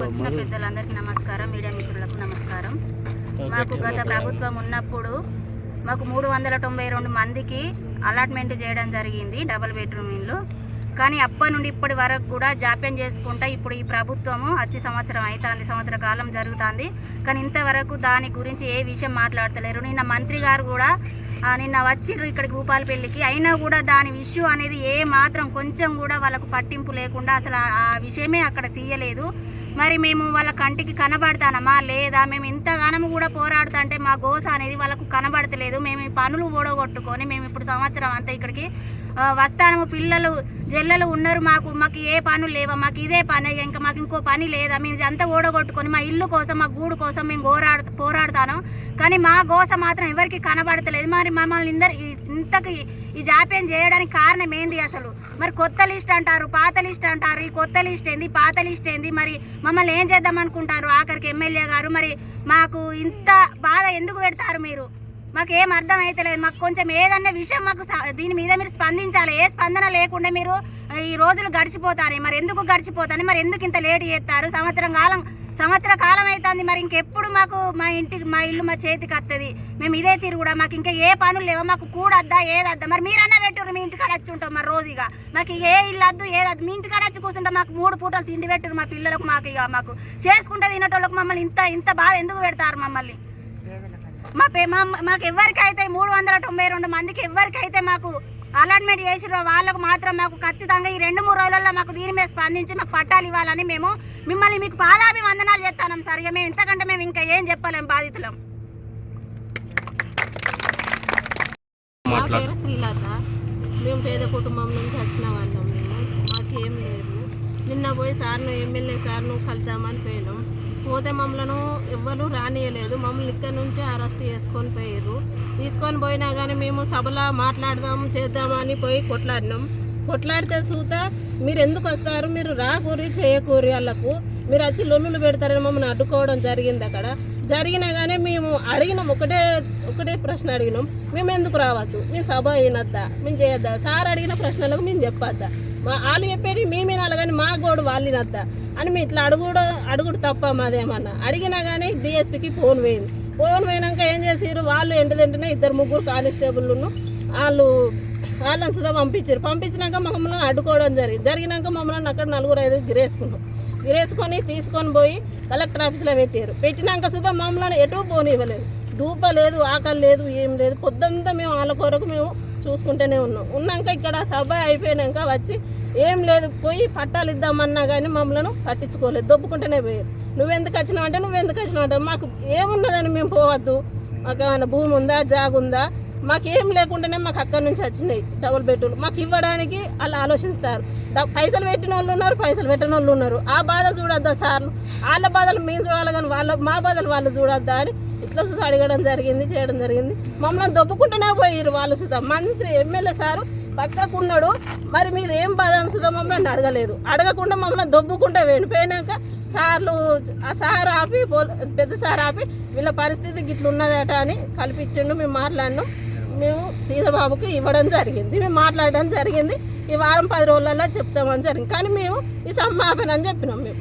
వచ్చిన పెద్దలందరికీ నమస్కారం మీడియా మిత్రులకు నమస్కారం. మాకు గత ప్రభుత్వం ఉన్నప్పుడు మాకు మూడు వందల తొంభై రెండు మందికి అలాట్మెంట్ చేయడం జరిగింది డబుల్ బెడ్రూమ్ ఇల్లు. కానీ అప్పటి నుండి ఇప్పటి వరకు కూడా జాప్యం చేసుకుంటా ఇప్పుడు ఈ ప్రభుత్వము వచ్చి సంవత్సరం అవుతుంది సంవత్సర కాలం జరుగుతుంది. కానీ ఇంతవరకు దాని గురించి ఏ విషయం మాట్లాడతలేరు. నిన్న మంత్రి గారు కూడా నిన్న వచ్చిర్రు ఇక్కడికి భూపాలపల్లికి. అయినా కూడా దాని విషయం అనేది ఏ మాత్రం కొంచెం కూడా వాళ్ళకు పట్టింపు లేకుండా అసలు ఆ విషయమే అక్కడ తీయలేదు. మరి మేము వాళ్ళ కంటికి కనబడతానమా? లేదా మేము ఇంతగానము కూడా పోరాడుతుంటే మా గోస అనేది వాళ్ళకు కనబడతలేదు. మేము ఈ పనులు ఓడగొట్టుకొని మేము ఇప్పుడు సంవత్సరం అంతా ఇక్కడికి వస్తానము. వస్తాము పిల్లలు జల్లలు ఉన్నారు మాకు. మాకు ఏ పనులు లేవా? మాకు ఇదే పని. ఇంకా మాకు ఇంకో పని లేదా? మేము ఇదంతా ఓడగొట్టుకొని మా ఇల్లు కోసం మా గూడు కోసం మేము పోరాడు పోరాడతాను. కానీ మా గోస మాత్రం ఎవరికి కనబడతలేదు. మరి మమ్మల్ని ఇందరు ఇంతకి ఈ జాప్యం చేయడానికి కారణం ఏంది అసలు? మరి కొత్త లిస్ట్ అంటారు పాత లిస్ట్ అంటారు. ఈ కొత్త లిస్ట్ ఏంది పాత లిస్ట్ ఏంది? మరి మమ్మల్ని ఏం చేద్దాం అనుకుంటారు ఆఖరికి ఎమ్మెల్యే గారు? మరి మాకు ఇంత బాధ ఎందుకు పెడతారు మీరు? మాకు ఏం అర్థం అవుతలేదు మాకు కొంచెం ఏదన్నా విషయం మాకు దీని మీద మీరు స్పందించాలి. ఏ స్పందన లేకుండా మీరు ఈ రోజులు గడిచిపోతారు మరి ఎందుకు గడిచిపోతాను? మరి ఎందుకు ఇంత లేట్ చేస్తారు? సంవత్సరం కాలం సంవత్సర కాలం అవుతుంది మరి ఇంకెప్పుడు మాకు మా ఇంటికి మా ఇల్లు మా చేతికి వస్తుంది మేము ఇదే తిరుగుడా మాకు ఇంకా ఏ పనులు లేవో మాకు కూడద్దా ఏదద్దా మరి మీరన్నా పెట్టుర్రు మీ ఇంటికాడ వచ్చి ఉంటాం మరి రోజు ఇక మాకు ఏ ఇల్లు వద్దు ఏదద్దు మీ ఇంటికాడ వచ్చి కూర్చుంటాం మాకు మూడు పూటలు తిండి పెట్టురు మా పిల్లలకు మాకు ఇక మాకు. చేసుకుంటే తినేటోళ్ళకి మమ్మల్ని ఇంత ఇంత బాధ ఎందుకు పెడతారు మమ్మల్ని? మా పే మా మాకు ఎవరికైతే మూడు వందల తొంభై రెండు మందికి ఎవరికైతే మాకు అలాట్మెంట్ చేసిరో వాళ్ళకు మాత్రం మాకు ఖచ్చితంగా ఈ రెండు మూడు రోజులలో మాకు దీని మీద స్పందించి మాకు పట్టాలు ఇవ్వాలని మేము మిమ్మల్ని మీకు పాదాభివందనాలు చేస్తాం సరిగా మేము ఇంతకంటే మేము ఇంకా ఏం చెప్పలేం బాధితులం. మా పేరు శ్రీలత. మేము పేద కుటుంబం నుంచి వచ్చిన వాళ్ళం మేము. మాకేం లేదు. నిన్న పోయి సార్ను ఎమ్మెల్యే సార్ను కలుద్దామని పోయినాం. పోతే మమ్మల్ని ఎవ్వరు రానియలేదు. మమ్మల్ని ఇక్కడ నుంచి అరెస్ట్ చేసుకొని పోయారు తీసుకొని పోయినా కానీ మేము సభలో మాట్లాడదాం చేద్దామని పోయి కొట్లాడినాం. కొట్లాడితే సూత మీరు ఎందుకు వస్తారు? మీరు రాకూరి చేయకూరి వాళ్ళకు మీరు వచ్చి లొల్లులు పెడతారని మమ్మల్ని అడ్డుకోవడం జరిగింది అక్కడ. జరిగినా కానీ మేము అడిగినాం ఒకటే ఒకటే ప్రశ్న అడిగినాం. మేము ఎందుకు రావద్దు? మీ సభ అయినద్దా మేము చేయొద్దా? సార్ అడిగిన ప్రశ్నలకు మేము చెప్పొద్దా? మా వాళ్ళు చెప్పేది మేము వినాలి కానీ మా గోడు వాళ్ళు వినద్దా? అని మేము ఇట్లా అడుగుడు అడుగుడు తప్ప మాదేమన్నా. అడిగినా కానీ డిఎస్పికి ఫోన్ పోయింది. ఫోన్ పోయినాక ఏం చేసారు వాళ్ళు ఎంటదంటేనే ఇద్దరు ముగ్గురు కానిస్టేబుల్ను వాళ్ళు వాళ్ళని సుధా పంపించారు పంపించినాక మమ్మల్ని అడ్డుకోవడం జరిగింది. జరిగినాక మమ్మల్ని అక్కడ నలుగురు ఐదుగురు గిరేసుకున్నాం గిరేసుకొని తీసుకొని పోయి కలెక్టర్ ఆఫీస్లో పెట్టారు. పెట్టినాక సుధా మమ్మల్ని ఎటు పోనివ్వలేదు. ధూప లేదు ఆకలి లేదు ఏం లేదు. పొద్దంతా మేము వాళ్ళ కొరకు మేము చూసుకుంటూనే ఉన్నాం. ఉన్నాక ఇక్కడ సభ అయిపోయినాక వచ్చి ఏం లేదు పోయి పట్టాలు ఇద్దామన్నా కానీ మమ్మల్ని పట్టించుకోలేదు. దొబ్బుకుంటూనే పోయారు. నువ్వెందుకు వచ్చినావు అంటే నువ్వెందుకు వచ్చినావు అంటే మాకు ఏమున్నదని మేము పోవద్దు. మాకు ఏమైనా భూమి ఉందా జాగుందా? ఉందా మాకు ఏం లేకుండానే మాకు అక్కడి నుంచి వచ్చినాయి డబుల్ బెడ్రూమ్ మాకు ఇవ్వడానికి వాళ్ళు ఆలోచిస్తారు. పైసలు పెట్టిన వాళ్ళు ఉన్నారు పైసలు పెట్టిన వాళ్ళు ఉన్నారు. ఆ బాధ చూడొద్దా సార్లు వాళ్ళ బాధలు మేము చూడాలి కానీ వాళ్ళ మా బాధలు వాళ్ళు చూడొద్దా అని ఇట్లా చూసి అడగడం జరిగింది చేయడం జరిగింది. మమ్మల్ని దొబ్బుకుంటూనే పోయారు వాళ్ళు చూద్దాం మంత్రి ఎమ్మెల్యే సారు పక్కకున్నాడు మరి మీద ఏం బాధ అని చూద్దాం మమ్మల్ని అడగలేదు. అడగకుండా మమ్మల్ని దొబ్బుకుంటే వెళ్ళిపోయినాక సార్లు ఆ సార్ ఆపి పెద్ద సార్ ఆపి వీళ్ళ పరిస్థితి గిట్ల ఉన్నదట అని కల్పించిండు మేము మాట్లాడినాం. మేము సీతబాబుకి ఇవ్వడం జరిగింది మేము మాట్లాడడం జరిగింది. ఈ వారం పది రోజులలో చెప్తామని జరిగింది. కానీ మేము ఈ సమాపన అని చెప్పినాం మేము.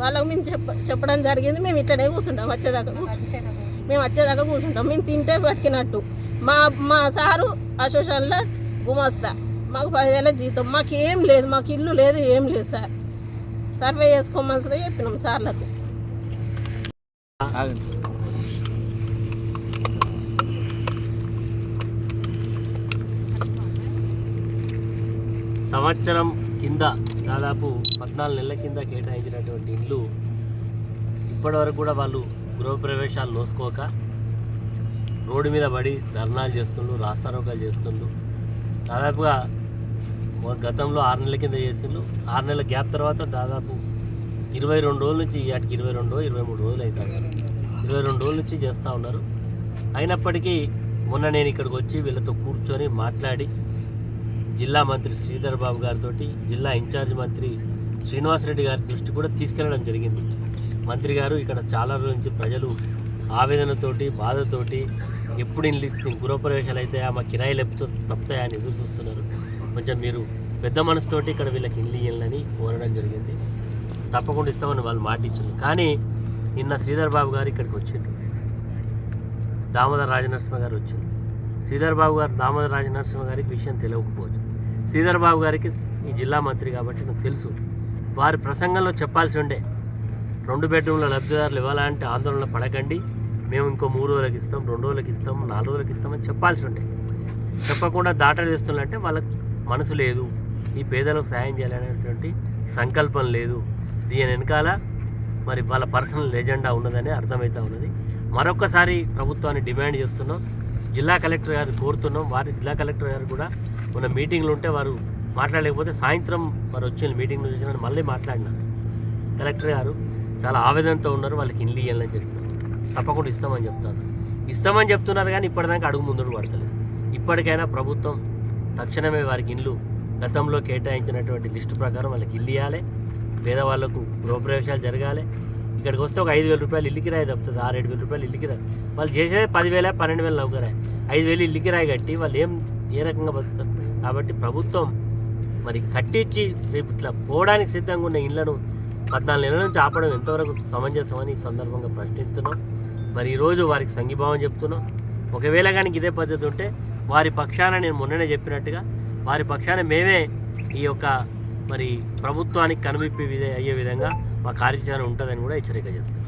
వాళ్ళకు మేము చెప్ప చెప్పడం జరిగింది. మేము ఇట్లనే కూర్చుంటాం వచ్చేదాకా కూర్చుంటాం. మేము వచ్చేదాకా కూర్చుంటాం. మేము తింటే బతికినట్టు. మా మా సారు అసోసియేషన్లో గుమస్తా. మాకు పదివేల జీతం. మాకు ఏం లేదు మాకు ఇల్లు లేదు ఏం లేదు సార్. సర్వే చేసుకోమని చెప్పినాం సార్లకు. సంవత్సరం కింద దాదాపు పద్నాలుగు నెలల కింద కేటాయించినటువంటి ఇల్లు ఇప్పటివరకు కూడా వాళ్ళు గృహప్రవేశాలు నోసుకోక రోడ్డు మీద పడి ధర్నాలు చేస్తుండ్రు రాస్తారోకాలు చేస్తుండ్రు. దాదాపుగా గతంలో ఆరు నెలల కింద చేసిండ్రు. ఆరు నెలల గ్యాప్ తర్వాత దాదాపు ఇరవై రెండు రోజుల నుంచి వాటికి ఇరవై రెండు ఇరవై మూడు రోజులు అవుతాయి ఇరవై రెండు రోజుల నుంచి చేస్తూ ఉన్నారు. అయినప్పటికీ మొన్న నేను ఇక్కడికి వచ్చి వీళ్ళతో కూర్చొని మాట్లాడి జిల్లా మంత్రి శ్రీధర్ బాబు గారితో జిల్లా ఇన్ఛార్జ్ మంత్రి శ్రీనివాసరెడ్డి గారి దృష్టి కూడా తీసుకెళ్ళడం జరిగింది. మంత్రి గారు ఇక్కడ చాలా రోజుల నుంచి ప్రజలు ఆవేదనతోటి బాధతోటి ఎప్పుడు ఇల్లు గృహప్రవేశాలు అయితే మా కిరాయిలు ఎప్పుడు తప్పుతాయా అని ఎదురు చూస్తున్నారు. కొంచెం మీరు పెద్ద మనసుతోటి ఇక్కడ వీళ్ళకి ఇల్లు ఇవ్వాలని కోరడం జరిగింది. తప్పకుండా ఇస్తామని వాళ్ళు మాట కానీ నిన్న శ్రీధర్ బాబు గారు ఇక్కడికి వచ్చిండ్రు. దామోదర్ రాజనరసింహ గారు వచ్చింది శ్రీధర్ బాబు గారు దామోదర రాజనరసింహ గారికి విషయం తెలియకపోవచ్చు. శ్రీధర్ బాబు గారికి ఈ జిల్లా మంత్రి కాబట్టి నాకు తెలుసు. వారి ప్రసంగంలో చెప్పాల్సి ఉండే రెండు బెడ్రూమ్ల లబ్ధిదారులు ఇవ్వాలంటే ఆందోళన పడకండి. మేము ఇంకో మూడు రోజులకి ఇస్తాం రెండు రోజులకి ఇస్తాం నాలుగు రోజులకి ఇస్తామని చెప్పాల్సి ఉండే. చెప్పకుండా దాటలు చేస్తున్నట్టే వాళ్ళకి మనసు లేదు ఈ పేదలకు సాయం చేయాలనేటువంటి సంకల్పం లేదు. దీని వెనకాల మరి వాళ్ళ పర్సనల్ ఎజెండా ఉన్నదని అర్థమవుతూ ఉన్నది. మరొకసారి ప్రభుత్వాన్ని డిమాండ్ చేస్తున్నాం. జిల్లా కలెక్టర్ గారు కోరుతున్నాం. వారి జిల్లా కలెక్టర్ గారు కూడా మన మీటింగ్లు ఉంటే వారు మాట్లాడలేకపోతే సాయంత్రం వారు వచ్చిన మీటింగ్ నుంచి వచ్చిన మళ్ళీ మాట్లాడినారు. కలెక్టర్ గారు చాలా ఆవేదనతో ఉన్నారు. వాళ్ళకి ఇల్లు ఇవ్వాలని చెప్తున్నారు తప్పకుండా ఇస్తామని చెప్తాను ఇస్తామని చెప్తున్నారు కానీ ఇప్పటిదాకా అడుగు ముందుకు పడతలేదు. ఇప్పటికైనా ప్రభుత్వం తక్షణమే వారికి ఇండ్లు గతంలో కేటాయించినటువంటి లిస్టు ప్రకారం వాళ్ళకి ఇల్లు ఇవ్వాలి. పేదవాళ్ళకు గృహప్రవేశాలు జరగాలి. ఇక్కడికి వస్తే ఒక ఐదు వేల రూపాయలు ఇల్లు కిరాయి తప్పుతుంది. ఆరు ఏడు వేల రూపాయలు ఇల్లు కిరాయి వాళ్ళు చేసేది పదివేల పన్నెండు వేల నౌకరాయి ఐదు వేలు ఇల్లు కిరాయి కట్టి వాళ్ళు ఏం ఏ రకంగా బతుకుతారు? కాబట్టి ప్రభుత్వం మరి కట్టించి రేపు ఇట్లా పోవడానికి సిద్ధంగా ఉన్న ఇళ్ళను పద్నాలుగు నెలల నుంచి ఆపడం ఎంతవరకు సమంజసమని ఈ సందర్భంగా ప్రశ్నిస్తున్నాం. మరి ఈరోజు వారికి సంఘీభావం చెప్తున్నాం. ఒకవేళ కానీ ఇదే పద్ధతి ఉంటే వారి పక్షాన నేను మొన్ననే చెప్పినట్టుగా వారి పక్షాన మేమే ఈ యొక్క మరి ప్రభుత్వానికి కనువిప్పి అయ్యే విధంగా మా కార్యాచరణ ఉంటుందని కూడా హెచ్చరిక చేస్తాం